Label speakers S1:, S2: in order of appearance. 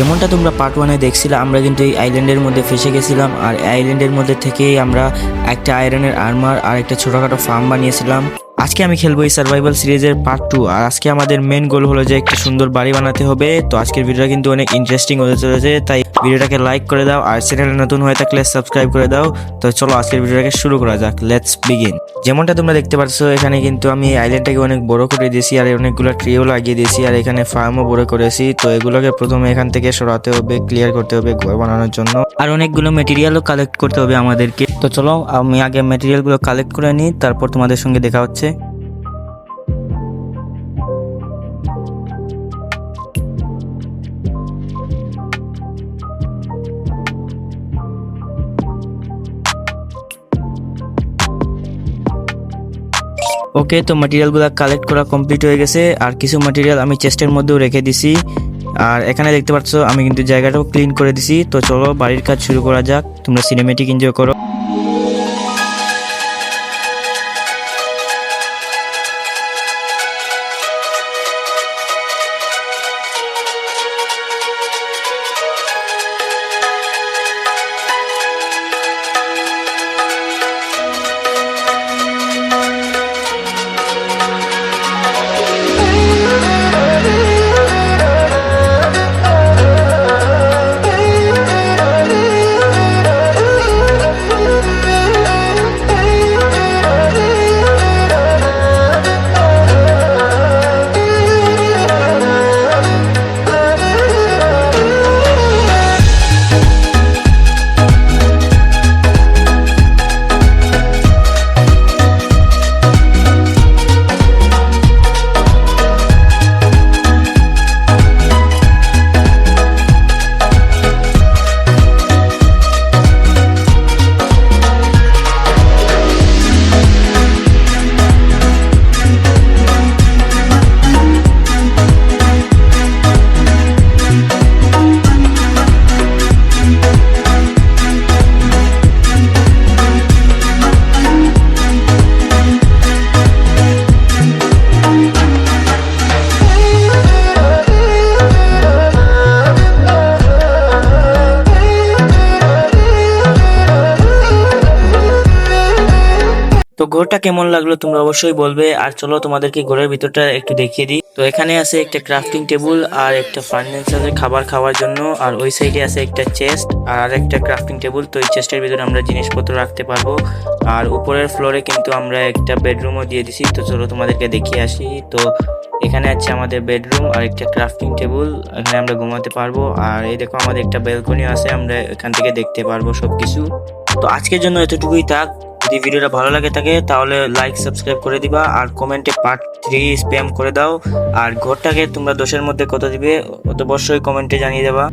S1: যেমনটা তোমরা পার্ট ওয়ানে দেখছিলে, আমরা কিন্তু এই আইল্যান্ডের মধ্যে ফেসে গেছিলাম আর আইল্যান্ডের মধ্যে থেকেই আমরা একটা আয়রনের আর্মার আর একটা ছোটোখাটো ফার্ম বানিয়েছিলাম। আজকে আমি খেলব এই সার্ভাইভাল সিরিজের পার্ট টু আর আজকে আমাদের মেন গোল হলো যে একটা সুন্দর বাড়ি বানাতে হবে। তো আজকের ভিডিওটা কিন্তু অনেক ইন্টারেস্টিং হতে চলেছে, তাই ভিডিওটাকে লাইক করে দাও, আর চ্যানেলে নতুন হয়ে থাকলে সাবস্ক্রাইব করে দাও। তো চলো আজকের ভিডিওটাকে শুরু করা যাক লেটস বিগিন যেমনটা তোমরা দেখতে পাচ্ছ, এখানে কিন্তু আমি আইল্যান্ডটাকে অনেক বড় করে দিয়েছি, আর অনেকগুলো ট্রিও লাগিয়ে দিয়েছি, আর এখানে ফার্মও বড় করেছি। তো এগুলোকে প্রথমে এখান থেকে সরাতে হবে ক্লিয়ার করতে হবে ঘর বানানোর জন্য। আর অনেকগুলো মেটেরিয়ালও কালেক্ট করতে হবে আমাদেরকে। তো চলো আমি আগে মেটেরিয়ালগুলো কালেক্ট করে নিই, তারপর তোমাদের সঙ্গে দেখা হচ্ছে। ওকে তো ম্যাটেরিয়ালগুলো কালেক্ট করা কমপ্লিট হয়ে গেছে। আর কিছু ম্যাটেরিয়াল আমি চেস্টের মধ্যেও রেখে দিছি। আর এখানে দেখতে পাচ্ছ, আমি কিন্তু জায়গাটাও ক্লিন করে দিছি। তো চলো, বাড়ির কাজ শুরু করা যাক। তোমরা সিনেমেটিক এনজয় করো। তো ঘরটা কেমন লাগল তোমরা অবশ্যই বলবে। আর চলো তোমাদেরকে ঘরের ভিতরটা একটু দেখিয়ে দিই। তো এখানে আছে একটা ক্রাফটিং টেবিল আর একটা ফার্নিচারের খাবার খাওয়ার জন্য। আর ওই সাইডে আছে একটা চেস্ট আর একটা ক্রাফটিং টেবিল তো এই চেস্টের ভিতরে আমরা জিনিসপত্র রাখতে পারব। আর উপরের ফ্লোরে কিন্তু আমরা একটা বেডরুমও দিয়ে দিছি। তো চলো তোমাদেরকে দেখিয়ে আসি। তো এখানে আছে আমাদের বেডরুম আর একটা ক্রাফটিং টেবিল এখানে আমরা ঘুমাতে পারব। আর এই দেখো আমাদের একটা ব্যালকনি আছে। আমরা এখান থেকে দেখতে পারব সবকিছু। তো আজকের জন্য এতটুকুই থাক। যদি ভিডিওটা ভালো লাগে থাকে, তাহলে লাইক সাবস্ক্রাইব করে দিবা আর কমেন্টে পার্ট থ্রি স্প্যাম করে দাও। আর ঘরটাকে তোমরা দোষের মধ্যে কত দিবে অত অবশ্যই কমেন্টে জানিয়ে দেবা।